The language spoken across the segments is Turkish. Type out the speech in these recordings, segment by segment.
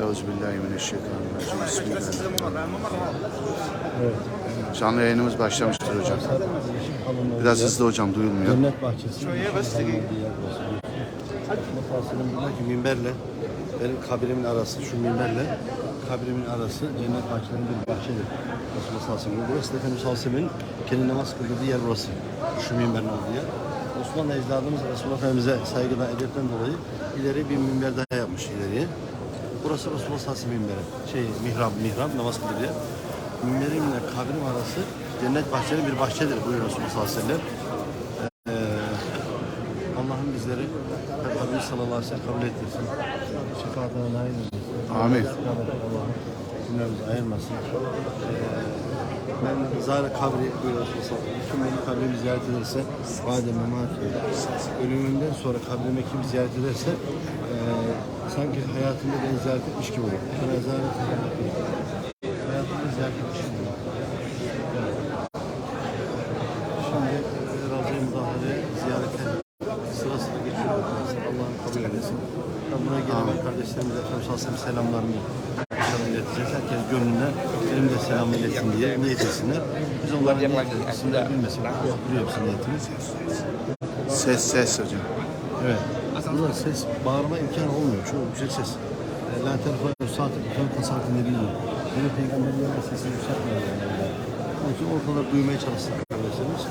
Euzubillahimineşşeytanirracim. Bismillahirrahmanirrahim. Canlı yayınımız başlamıştır hocam. Biraz hızlı hocam duyulmuyor. Cennet bahçesi. Mufasılın buradaki minberle benim kabrimin arası, şu minberle kabrimin arası cennet bahçelerinin bir bahçedir. Resulullah sallallahu aleyhi ve sellem. Burası da Efendimiz sallallahu aleyhi ve sellem'in kendi namaz kıldığı yer burası. Şu minberin olduğu yer. Osmanlı ecdadımız Resulullah Efendimiz'e saygıdan, edepten dolayı ileri bir minber daha yapmış ileriye. Burası ve sellem minberi. Şey, mihrab, mihrab, namaz kıldığı yer. Minberimle kabrim arası cennet bahçelerinin bir bahçedir buyuruyor ve sellem. Ee, Allah'ım bizleri Peygamber sallallahu aleyhi ve sellem kabul ettirsin. Şefaatine nail eylesin. Amin. Allah'ım cümlemizi ayırmasın. Ee, ben zar kabri buyuruyorsun Kim benim kabrimi ziyaret ederse vadem memati ölümümden sonra kabrime kim ziyaret ederse e, sanki hayatımda beni ziyaret etmiş gibi olur. Ben ziyaret hayatımda ziyaret etmiş gibi olur. Evet. Şimdi e, Ravza-i Mudahale ziyarete sırasına geçiyoruz. Allah'ın kabul eylesin. Ben buraya gelen kardeşlerimize Efendimiz Aleyhisselam selamlarını inşallah ileteceğiz. Herkes gönlüne benim de selamı iletin diye niyet etsinler. Biz onların niyet etsinler bilmesin. Biliyor musun niyetimiz? Ses ses hocam. Evet. Burada ses bağırma imkanı olmuyor. Çok yüksek ses. La telefon saati bütün tasarrufun dediği Benim peygamberlerin sesini yükseltmiyor. Yani. Onun için ortaları duymaya çalışsın kardeşlerimiz.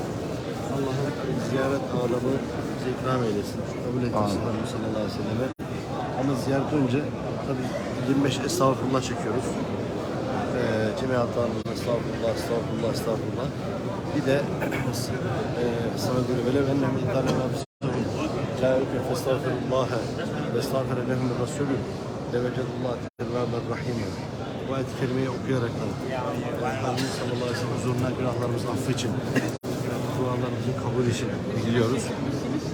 Allah'ın ziyaret adabı bize ikram eylesin. Kabul etsin Efendimiz sallallahu aleyhi ve selleme. Ama ziyaret önce tabii 25 estağfurullah çekiyoruz. Ee, cemiatlarımız estağfurullah, estağfurullah, estağfurullah. Bir de e, sana göre böyle ben hem idare Câike festağfirullâhe ve estağfire lehum rasûlü ve vecedullah tevvâber rahîm. Bu ayet-i kerimeyi okuyarak Efendimiz sallallahu aleyhi ve sellem huzuruna günahlarımızın affı için dualarımızın kabul için diliyoruz.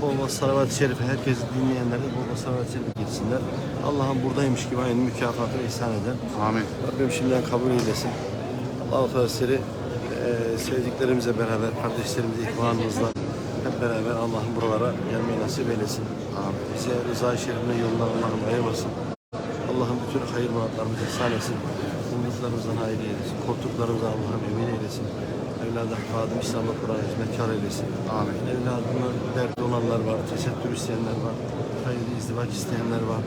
Bol salavat-ı şerife herkes dinleyenler de bol salavat-ı şerife gitsinler. Allah'ın buradaymış gibi aynı mükafatını ihsan eder. Amin. Rabbim şimdiden kabul eylesin. Allah-u Teala e, sevdiklerimizle beraber, kardeşlerimizle, ihvanımızla hep beraber Allah'ın buralara gelmeyi nasip eylesin. Amin. Bize rıza-i şerifine yolundan Allah'ım ayırmasın. Allah'ın bütün hayır muratlarımızı ihsan etsin. Umutlarımızdan hayır eylesin. Korktuklarımızdan Allah'ım emin eylesin. Evladı hafadım İslam'a Kur'an hizmetkar eylesin. Amin. Evladına derdi olanlar var, tesettür isteyenler var, hayırlı izdivaç isteyenler var,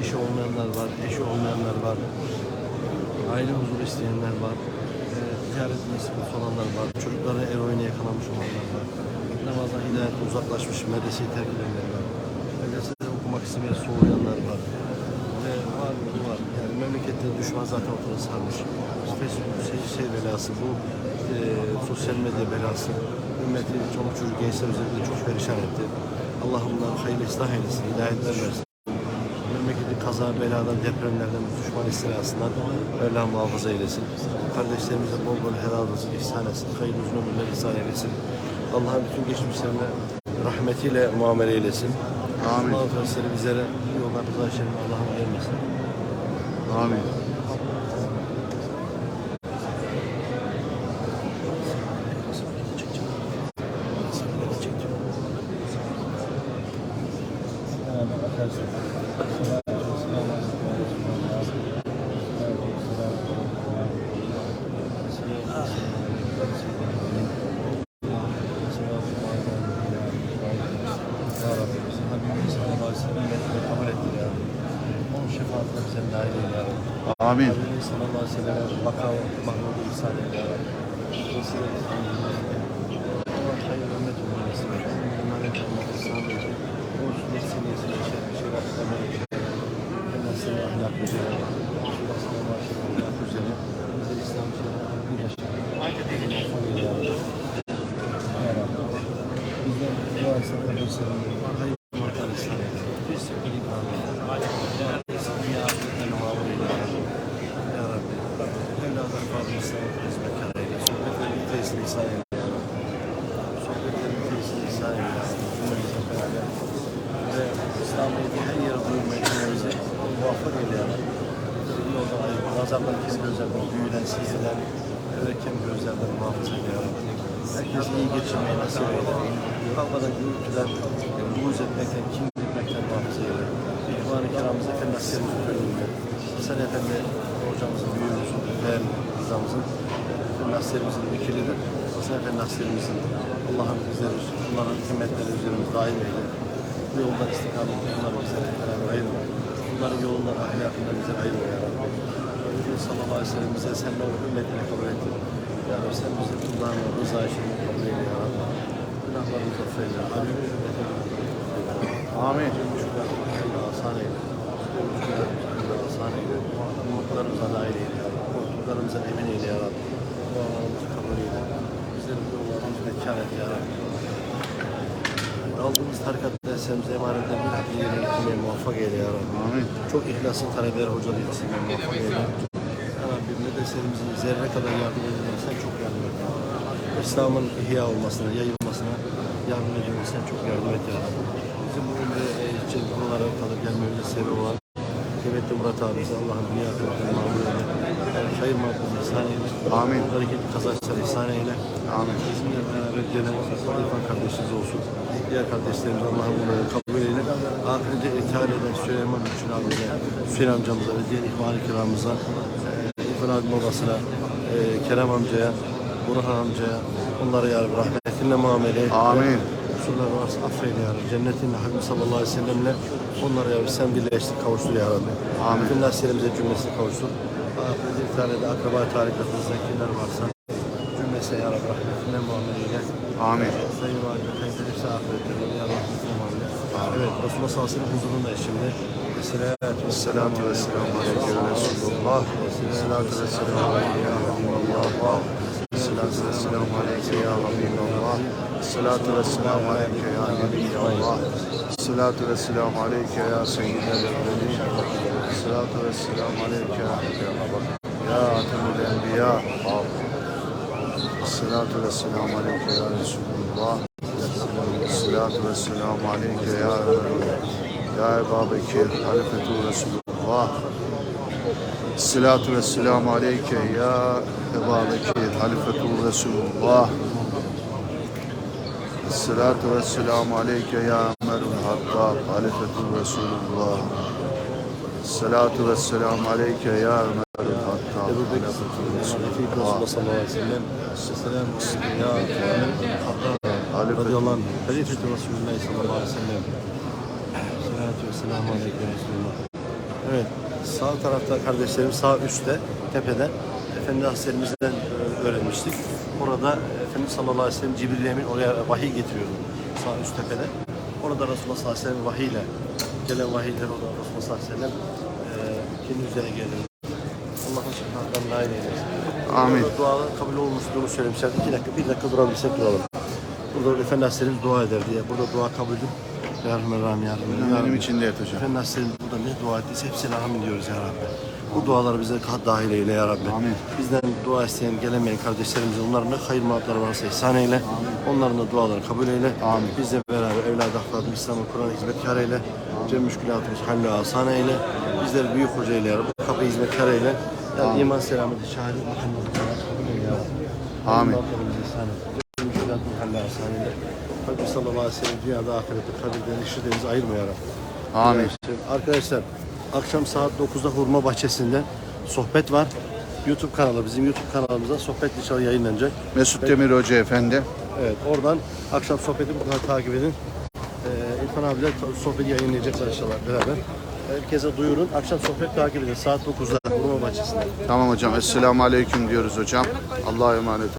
eşi olmayanlar var, eşi olmayanlar var, aile huzuru isteyenler var, e, ticaret meselesi olanlar var, çocukları eroine yakalanmış olanlar var, namazdan hidayetle uzaklaşmış, medreseyi terk edenler var, medresede okumak istemeyen soğuyanlar var, ve var mı var. Yani memlekette düşman zaten ortada sarmış. Facebook şey, şey belası, bu e, sosyal medya belası, ümmeti, çoluk çocuk gençler üzerinde çok perişan etti. Allah bunları hayırlı ıslah eylesin, hidayetler versin. Memleketi kaza, beladan, depremlerden, düşman istilasından Mevla muhafaza eylesin. Kardeşlerimize bol bol helal olsun, ihsan etsin, hayırlı uzun ömürler ihsan eylesin. Allah'ın bütün geçmişlerine rahmetiyle muamele eylesin. Amin. Teala sizleri bizlere yollar rıza şerif Allah'ım vermesin. Amin. Ya Rabbi bizim Habibimiz sallallahu aleyhi ve sellem ümmetini kabul ettir ya Rabbi. Onun bize nail eyle ya Rabbi. Amin. Habibimiz sallallahu aleyhi ve sellem makam mahmudu ihsan eyle ya Rabbi. Vesile Allah hayır ümmet nasip etsin. Emanet olmayı ihsan edecek. O sünnet seniyesine şerif bir şey bakmama geçiyor. Allah seni ahlak aleyhi ve sellem ahlak üzere. Bize İslam şerifine bir yaşam. Muvaffak eyle ya Rabbi. Bizden dua etsin kardeşlerim. Hayır, muhakkak ihsan eyle. Biz sevgili ikram eyle. Ya Rabbi, dünya ahiretten muamur eyle ya Rabbi. Ya Rabbi. Fadıl İslam'a hizmetkar eyle. Sohbetlerin tesiri ihsan eyle ya Rabbi. Sohbetlerin tesiri ihsan eyle ya Rabbi. Cümlemize beraber. Ve İslam'ı her yere duyurmayı cümlemize muvaffak eyle ya Rabbi. Bizi bu yoldan kim gözlerden ya Rabbi. Herkes iyi geçirmeyi nasip eyle. Kavgadan, gürültüden, buğz etmekten, kim etmekten muhafaza eyle. İhvan-ı kiramıza fennaslarımızı önünde. Hasan Efendi hocamızın, büyüğümüzün, değerli rızamızın, naslerimizin vekilidir. Hasan Efendi naslerimizin Allah'ın bizleri, bunların himmetleri üzerimize daim eyle. Bu yoldan istikamet, bunlar bizleri beraber ayırma. Bunların yolundan, ahlakından bizi ayırma ya Rabbi. Efendimiz sallallahu aleyhi ve sellem bize sen de ümmetine kabul ettin. Ya Rabbi sen bizi kullarına rıza için kabul eyle ya Rabbi. Günahlarımızı affeyle. Amin. Amin. Asan eyle. Asan eyle. Umutlarımıza nail eyle ya Rabbi. Korktuklarımıza emin eyle ya Rabbi. Dualarımızı kabul eyle. Bizleri bu yollarımızı bekar et ya Rabbi. Aldığımız tarikat derslerimize emanetten bir hakkı yerine getirmeye muvaffak eyle ya Rabbi. Amin. Çok ihlaslı talebeler hocalığı yetiştirmeye muvaffak eyle. Ya Rabbi medresemizin zerre kadar yardım edelim. Sen çok yardım et. İslam'ın ihya olmasına, yayılmasına yardım ediyorsun. Sen çok yardım et ya Rabbi. Bizim bu ömre e, için buralara kadar gelmemize sebep olan kıymetli Murat abimize Allah'ın dünya kıymetini. Yani hayır mağdurunu ihsan eyle. Amin. Bereketli kazançları ihsan eyle. Amin. Bizimle beraber gelen İrfan kardeşimiz olsun. Diğer kardeşlerimiz Allah'ın bunları kabul eyle. Ahirete ithal eden Süleyman Üçün abimize, Hüseyin amcamıza ve diğer ihvan-ı kiramımıza, e, İrfan abim babasına, e, Kerem amcaya, Burhan amcaya, onlara ya rahmetinle muamele et. Amin. Kusurlar varsa affeyle ya Rabbi. Cennetinle Habib sallallahu aleyhi ve sellemle onlara ya Rabbi sen birleştir, kavuştur ya Rabbi. Amin. Bütün nasirimize cümlesini kavuştur. Eden akraba tarikatımızda kimler varsa cümlesi ya Rabbi rahmetinle muamele eyle. Amin. Sayın Valim, kayıtlı hepsi ahiretlerinde ya rahmetinle muamele. Evet, Resulullah sallallahu aleyhi ve sellem huzurundayız şimdi. Esselatu Esselatu vesselamu aleyke Resulullah. Esselatu vesselamu aleyke ya Habiballah. Esselatu vesselamu aleyke ya Habiballah. Esselatu vesselamu aleyke ya Nebiyallah. Esselatu vesselamu aleyke ya Seyyidel Evvelin. Esselatu vesselamu aleyke ya Ya Atemül Enbiya. Esselatu vesselamu aleyke ya Resulullah. Esselatu vesselamu aleyke ya Ya Ebu Bekir, Halifetu Resulullah. Esselatu vesselamu aleyke ya Ebu Bekir, Halifetu Resulullah. Esselatu vesselamu aleyke ya Ömerul Hattab, Halifetu Resulullah. Esselatu vesselamu aleyke ya Ömerul Hattab, Ebu Bekir Efendimiz Resulullah. Sallallahu aleyhi ve sellem aleyküm ya Halifet- radıyallahu anh Halifeti Resulullah sallallahu aleyhi ve sellem Salatu ve selamu aleyküm Resulullah Evet sağ tarafta kardeşlerim sağ üstte tepede Efendi Hazretlerimizden e, öğrenmiştik. Orada Efendimiz sallallahu aleyhi ve sellem Cibril Emin oraya vahiy getiriyordu. Sağ üst tepede. Orada Resulullah sallallahu aleyhi ve sellem vahiyle gelen vahiyler orada Resulullah sallallahu aleyhi ve sellem e, kendi üzerine gelir. Nail eylesin. Amin. Burada dualar kabul olmuşluğunu söylemişler. İki dakika, bir dakika durabilirsek duralım. Burada Efendi Hazretlerimiz dua eder diye. Burada dua kabulü. Ya Rahman Rahim, Ya Rahman. Ya Benim Rabbi. için de et hocam. Efendi Hazretlerimiz burada ne dua ettiyse hepsine amin diyoruz ya Rabbi. Bu duaları bize dahil eyle ya Rabbi. Amin. Bizden dua isteyen, gelemeyen kardeşlerimizin onların ne hayır muhatları varsa ihsan eyle. Onların da dualarını kabul eyle. Amin. Bizle beraber evladı ahfadım İslam'ın Kur'an'a hizmetkar eyle. Cem müşkülatımız halle asan eyle. Bizleri büyük hoca eyle ya Rabbi. Kapı hizmetkar eyle. Yani iman selameti ya Rabbi. Amin. Allah'ımız ihsan et. Cem müşkülatımız halle asan eyle. Rabbi sallallahu aleyhi ve sellem dünyada ahirette kabirden işi ayırma ya Rabbi. Amin. Arkadaşlar akşam saat 9'da Hurma Bahçesi'nde sohbet var. YouTube kanalı bizim YouTube kanalımıza sohbet inşallah yayınlanacak. Mesut Demir Hoca Efendi. Evet oradan akşam sohbeti mutlaka takip edin. Ee, İrfan abiyle ta- sohbeti yayınlayacaklar inşallah beraber. Herkese duyurun. Akşam sohbet takip edin. Saat 9'da Bahçesi'nde. Tamam hocam. Esselamu Aleyküm diyoruz hocam. Allah'a emanet